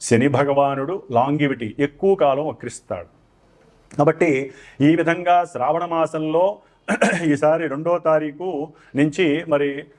శని భగవానుడు లాంగివిటీ ఎక్కువ కాలం వక్రిస్తాడు. కాబట్టి ఈ విధంగా శ్రావణ మాసంలో ఈసారి రెండో తారీఖు నుంచి మరి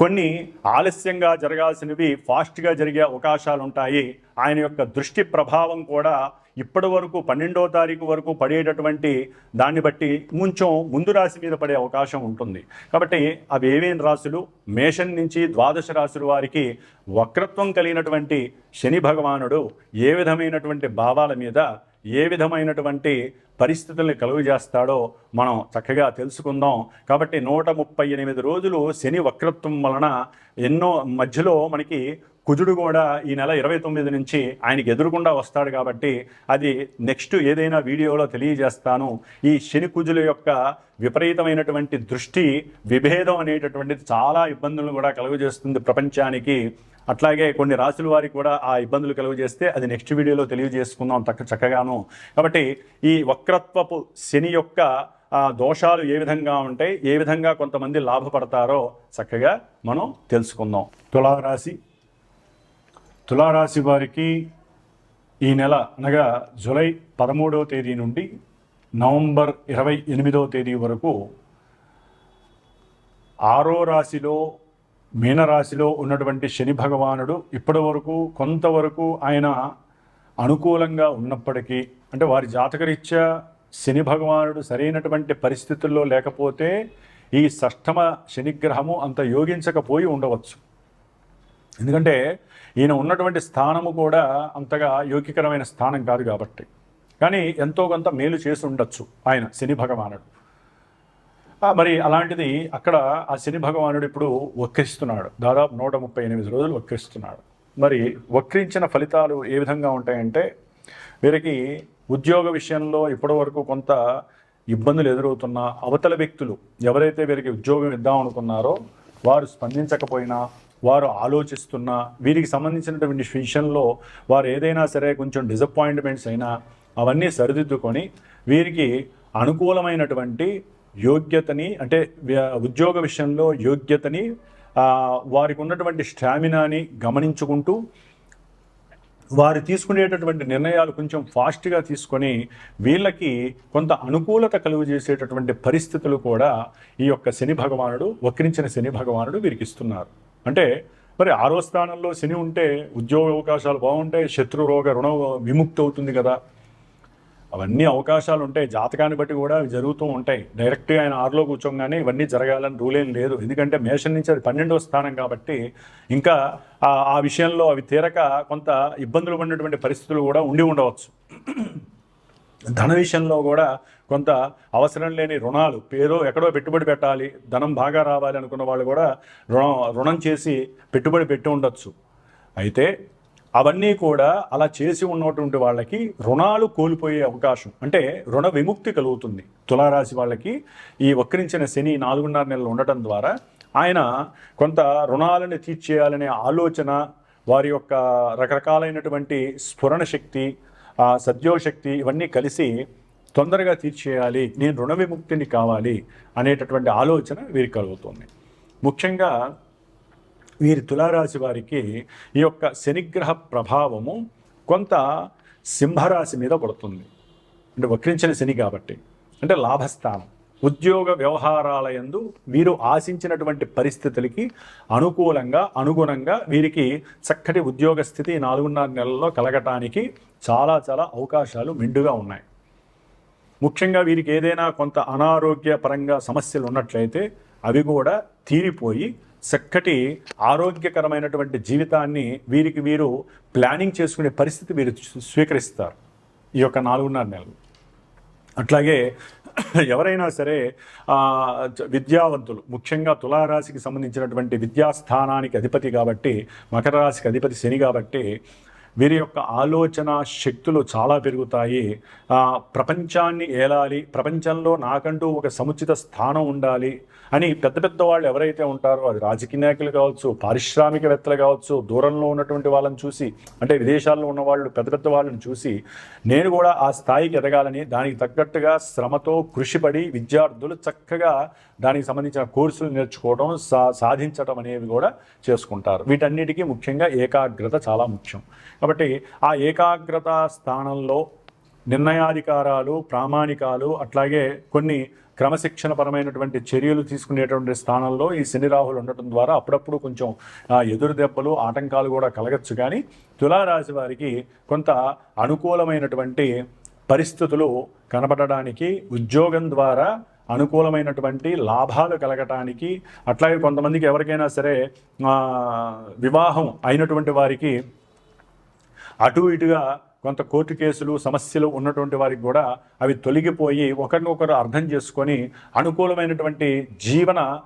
కొన్ని ఆలస్యంగా జరగాల్సినవి ఫాస్ట్గా జరిగే అవకాశాలు ఉంటాయి ఆయన యొక్క దృష్టి ప్రభావం కూడా ఇప్పటి వరకు పన్నెండో తారీఖు వరకు పడేటటువంటి దాన్ని బట్టి కొంచెం ముందు రాశి మీద పడే అవకాశం ఉంటుంది. కాబట్టి అవి ఏమేం రాశులు? మేషం నుంచి ద్వాదశ రాశుల వారికి వక్రత్వం కలిగినటువంటి శని భగవానుడు ఏ విధమైనటువంటి భావాల మీద ఏ విధమైనటువంటి పరిస్థితుల్ని కలుగు చేస్తాడో మనం చక్కగా తెలుసుకుందాం. కాబట్టి నూట ముప్పై ఎనిమిది రోజులు శని వక్రత్వం వలన ఎన్నో మధ్యలో మనకి కుజుడు కూడా ఈ నెల ఇరవై తొమ్మిది నుంచి ఆయనకి ఎదురుకుండా వస్తాడు కాబట్టి అది నెక్స్ట్ ఏదైనా వీడియోలో తెలియజేస్తాను. ఈ శని కుజుల యొక్క విపరీతమైనటువంటి దృష్టి విభేదం అనేటటువంటిది చాలా ఇబ్బందులను కూడా కలుగజేస్తుంది ప్రపంచానికి. అట్లాగే కొన్ని రాశుల వారికి కూడా ఆ ఇబ్బందులు కలుగజేస్తే అది నెక్స్ట్ వీడియోలో తెలియజేసుకుందాం తక్క చక్కగాను. కాబట్టి ఈ వక్రత్వపు శని యొక్క దోషాలు ఏ విధంగా ఉంటాయి ఏ విధంగా కొంతమంది లాభపడతారో చక్కగా మనం తెలుసుకుందాం. తులారాశి. తులారాశి వారికి ఈ నెల అనగా జూలై పదమూడవ తేదీ నుండి నవంబర్ ఇరవై ఎనిమిదవ తేదీ వరకు ఆరో రాశిలో మీనరాశిలో ఉన్నటువంటి శని భగవానుడు ఇప్పటి వరకు కొంతవరకు ఆయన అనుకూలంగా ఉన్నప్పటికీ అంటే వారి జాతకరీత్యా శని భగవానుడు సరైనటువంటి పరిస్థితుల్లో లేకపోతే ఈ షష్టమ శనిగ్రహము అంత యోగించకపోయి ఉండవచ్చు. ఎందుకంటే ఈయన ఉన్నటువంటి స్థానము కూడా అంతగా యోగ్యకరమైన స్థానం కాదు కాబట్టి. కానీ ఎంతో కొంత మేలు చేసి ఉండొచ్చు ఆయన శని భగవానుడు. మరి అలాంటిది అక్కడ ఆ శని భగవానుడు ఇప్పుడు వక్రిస్తున్నాడు. దాదాపు నూట ముప్పై ఎనిమిది రోజులు వక్రిస్తున్నాడు. మరి వక్రించిన ఫలితాలు ఏ విధంగా ఉంటాయంటే వీరికి ఉద్యోగ విషయంలో ఇప్పటి వరకు కొంత ఇబ్బందులు ఎదురవుతున్న అవతల వ్యక్తులు ఎవరైతే వీరికి ఉద్యోగం ఇద్దాం అనుకున్నారో వారు స్పందించకపోయినా వారు ఆలోచిస్తున్నా వీరికి సంబంధించినటువంటి విషయంలో వారు ఏదైనా సరే కొంచెం డిసప్పాయింట్మెంట్స్ అయినా అవన్నీ సరిదిద్దుకొని వీరికి అనుకూలమైనటువంటి యోగ్యతని అంటే ఉద్యోగ విషయంలో యోగ్యతని వారికి ఉన్నటువంటి స్టామినాని గమనించుకుంటూ వారు తీసుకునేటటువంటి నిర్ణయాలు కొంచెం ఫాస్ట్గా తీసుకొని వీళ్ళకి కొంత అనుకూలత కలుగు చేసేటటువంటి పరిస్థితులు కూడా ఈ యొక్క శని భగవానుడు వక్రించిన శని భగవానుడు వీరికి ఇస్తున్నారు. అంటే మరి ఆరో స్థానంలో శని ఉంటే ఉద్యోగ అవకాశాలు బాగుంటాయి శత్రు రోగ రుణ విముక్తి అవుతుంది కదా. అవన్నీ అవకాశాలు ఉంటాయి జాతకాన్ని బట్టి కూడా అవి జరుగుతూ ఉంటాయి. డైరెక్ట్గా ఆయన ఆరులో కూర్చోగానే ఇవన్నీ జరగాలని రూల్ ఏం లేదు. ఎందుకంటే మేషన్ నుంచి అది పన్నెండవ స్థానం కాబట్టి ఇంకా ఆ ఆ విషయంలో అవి తీరక కొంత ఇబ్బందులు పడినటువంటి పరిస్థితులు కూడా ఉండి ఉండవచ్చు. ధన విషయంలో కూడా కొంత అవసరం లేని రుణాలు పేరు ఎక్కడో పెట్టుబడి పెట్టాలి ధనం బాగా రావాలి అనుకున్న వాళ్ళు కూడా రుణం రుణం చేసి పెట్టుబడి పెట్టి ఉండొచ్చు. అయితే అవన్నీ కూడా అలా చేసి ఉన్నటువంటి వాళ్ళకి రుణాలు కోల్పోయే అవకాశం అంటే రుణ విముక్తి కలుగుతుంది. తులారాశి వాళ్ళకి ఈ వక్రించిన శని నాలుగున్నర నెలలు ఉండటం ద్వారా ఆయన కొంత రుణాలను తీర్చేయాలనే ఆలోచన వారి యొక్క రకరకాలైనటువంటి స్ఫురణ శక్తి సద్యోశక్తి ఇవన్నీ కలిసి తొందరగా తీర్చేయాలి నేను రుణ విముక్తిని కావాలి అనేటటువంటి ఆలోచన వీరికి కలుగుతుంది. ముఖ్యంగా వీరి తులారాశి వారికి ఈ యొక్క శనిగ్రహ ప్రభావము కొంత సింహరాశి మీద పడుతుంది. అంటే వక్రించిన శని కాబట్టి. అంటే లాభస్థానం. ఉద్యోగ వ్యవహారాల యందు వీరు ఆశించినటువంటి పరిస్థితులకి అనుకూలంగా అనుగుణంగా వీరికి చక్కటి ఉద్యోగ స్థితి నాలుగున్నర నెలల్లో కలగటానికి చాలా చాలా అవకాశాలు మెండుగా ఉన్నాయి. ముఖ్యంగా వీరికి ఏదైనా కొంత అనారోగ్య పరంగా సమస్యలు ఉన్నట్లయితే అవి కూడా తీరిపోయి చక్కటి ఆరోగ్యకరమైనటువంటి జీవితాన్ని వీరికి వీరు ప్లానింగ్ చేసుకునే పరిస్థితి వీరు స్వీకరిస్తారు ఈ యొక్క నాలుగున్నర నెలలు. అట్లాగే ఎవరైనా సరే విద్యావంతులు ముఖ్యంగా తులారాశికి సంబంధించినటువంటి విద్యాస్థానానికి అధిపతి కాబట్టి మకర రాశికి అధిపతి శని కాబట్టి వీరి యొక్క ఆలోచన శక్తులు చాలా పెరుగుతాయి. ప్రపంచాన్ని ఏలాలి ప్రపంచంలో నాకంటూ ఒక సముచిత స్థానం ఉండాలి అని పెద్ద పెద్ద వాళ్ళు ఎవరైతే ఉంటారో అది రాజకీయ నాయకులు కావచ్చు పారిశ్రామికవేత్తలు కావచ్చు దూరంలో ఉన్నటువంటి వాళ్ళని చూసి అంటే విదేశాల్లో ఉన్న వాళ్ళు పెద్ద పెద్ద వాళ్ళని చూసి నేను కూడా ఆ స్థాయికి ఎదగాలని దానికి తగ్గట్టుగా శ్రమతో కృషిపడి విద్యార్థులు చక్కగా దానికి సంబంధించిన కోర్సులు నేర్చుకోవడం సా సాధించడం అనేవి కూడా చేసుకుంటారు. వీటన్నిటికీ ముఖ్యంగా ఏకాగ్రత చాలా ముఖ్యం. కాబట్టి ఆ ఏకాగ్రత స్థానంలో నిర్ణయాధికారాలు ప్రామాణికాలు అట్లాగే కొన్ని క్రమశిక్షణ పరమైనటువంటి చర్యలు తీసుకునేటువంటి స్థానంలో ఈ శని రాహులు ఉండటం ద్వారా అప్పుడప్పుడు కొంచెం ఎదురు దెబ్బలు ఆటంకాలు కూడా కలగచ్చు. కానీ తులారాశి వారికి కొంత అనుకూలమైనటువంటి పరిస్థితులు కనబడడానికి ఉద్యోగం ద్వారా అనుకూలమైనటువంటి లాభాలు కలగటానికి అట్లాగే కొంతమందికి ఎవరికైనా సరే వివాహం అయినటువంటి వారికి అటు ఇటుగా కొంత కోర్టు కేసులు సమస్యలు ఉన్నటువంటి వారికి కూడా అవి తొలగిపోయి ఒకరినొకరు అర్థం చేసుకొని అనుకూలమైనటువంటి జీవన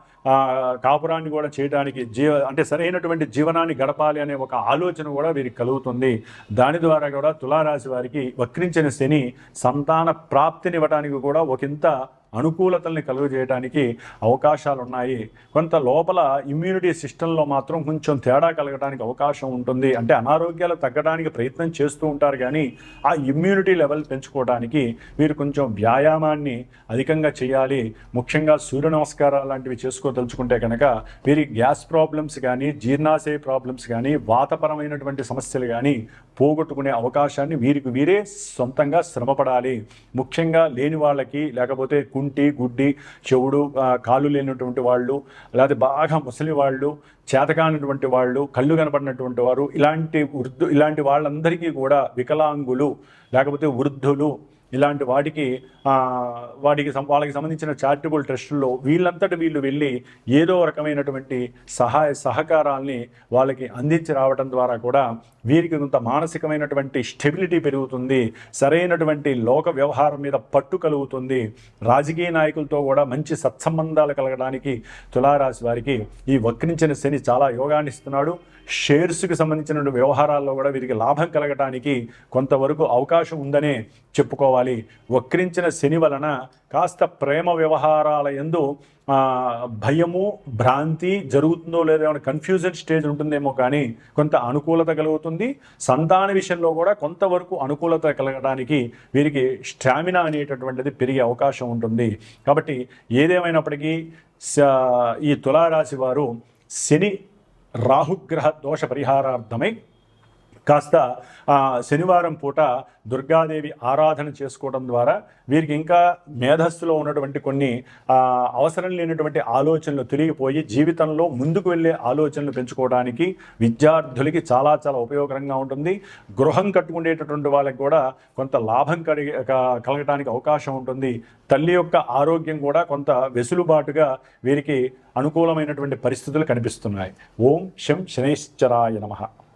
కాపురాన్ని కూడా చేయడానికి జీవ అంటే సరైనటువంటి జీవనాన్ని గడపాలి అనే ఒక ఆలోచన కూడా వీరికి కలుగుతుంది. దాని ద్వారా కూడా తులారాశి వారికి వక్రించిన శని సంతాన ప్రాప్తినివ్వడానికి కూడా ఒకంత అనుకూలతల్ని కలుగజేయడానికి అవకాశాలు ఉన్నాయి కొంత లోపల ఇమ్యూనిటీ సిస్టంలో మాత్రం కొంచెం తేడా కలగడానికి అవకాశం ఉంటుంది. అంటే అనారోగ్యాలు తగ్గడానికి ప్రయత్నం చేస్తూ ఉంటారు కానీ ఆ ఇమ్యూనిటీ లెవెల్ పెంచుకోవడానికి వీరు కొంచెం వ్యాయామాన్ని అధికంగా చేయాలి. ముఖ్యంగా సూర్య నమస్కారాలు లాంటివి చేసుకోదలుచుకుంటే కనుక వీరి గ్యాస్ ప్రాబ్లమ్స్ కానీ జీర్ణాశయ ప్రాబ్లమ్స్ కానీ వాతపరమైనటువంటి సమస్యలు కానీ పోగొట్టుకునే అవకాశాన్ని వీరికి వీరే సొంతంగా శ్రమపడాలి. ముఖ్యంగా లేని వాళ్ళకి లేకపోతే కుంటి గుడ్డి చెవుడు కాళ్ళు లేనటువంటి వాళ్ళు లేకపోతే బాగా ముసలి వాళ్ళు చేతకానటువంటి వాళ్ళు కళ్ళు కనపడినటువంటి వారు ఇలాంటి వృద్ధు ఇలాంటి వాళ్ళందరికీ కూడా వికలాంగులు లేకపోతే వృద్ధులు ఇలాంటి వాటికి వాటికి వాళ్ళకి సంబంధించిన చారిటబుల్ ట్రస్టుల్లో వీళ్ళంతటి వీళ్ళు వెళ్ళి ఏదో రకమైనటువంటి సహాయ సహకారాల్ని వాళ్ళకి అందించి రావడం ద్వారా కూడా వీరికి కొంత మానసికమైనటువంటి స్టెబిలిటీ పెరుగుతుంది సరైనటువంటి లోక వ్యవహారం మీద పట్టు కలుగుతుంది. రాజకీయ నాయకులతో కూడా మంచి సత్సంబంధాలు కలగడానికి తులారాశి వారికి ఈ వక్రించిన శని చాలా యోగాన్ని ఇస్తున్నాడు. షేర్స్కి సంబంధించిన వ్యవహారాల్లో కూడా వీరికి లాభం కలగటానికి కొంతవరకు అవకాశం ఉందనే చెప్పుకోవాలి. వక్రించిన శని వలన కాస్త ప్రేమ వ్యవహారాల ఎందు భయము భ్రాంతి జరుగుతుందో లేదో ఏమైనా కన్ఫ్యూజన్ స్టేజ్ ఉంటుందేమో కానీ కొంత అనుకూలత కలుగుతుంది. సంతాన విషయంలో కూడా కొంతవరకు అనుకూలత కలగడానికి వీరికి స్టామినా అనేటటువంటిది పెరిగే అవకాశం ఉంటుంది. కాబట్టి ఏదేమైనప్పటికీ స- ఈ తులారాశి వారు శని రాహుగ్రహ దోష పరిహారార్థమై కాస్త శనివారం పూట దుర్గాదేవి ఆరాధన చేసుకోవడం ద్వారా వీరికి ఇంకా మేధస్సులో ఉన్నటువంటి కొన్ని అవసరం లేనటువంటి ఆలోచనలు తిరిగిపోయి జీవితంలో ముందుకు వెళ్ళే ఆలోచనలు పెంచుకోవడానికి విద్యార్థులకి చాలా చాలా ఉపయోగకరంగా ఉంటుంది. గృహం కట్టుకునేటటువంటి వాళ్ళకి కూడా కొంత లాభం కలిగి కలగటానికి అవకాశం ఉంటుంది. తల్లి యొక్క ఆరోగ్యం కూడా కొంత వెసులుబాటుగా వీరికి అనుకూలమైనటువంటి పరిస్థితులు కనిపిస్తున్నాయి. ఓం శం శనైశ్చరాయ నమః.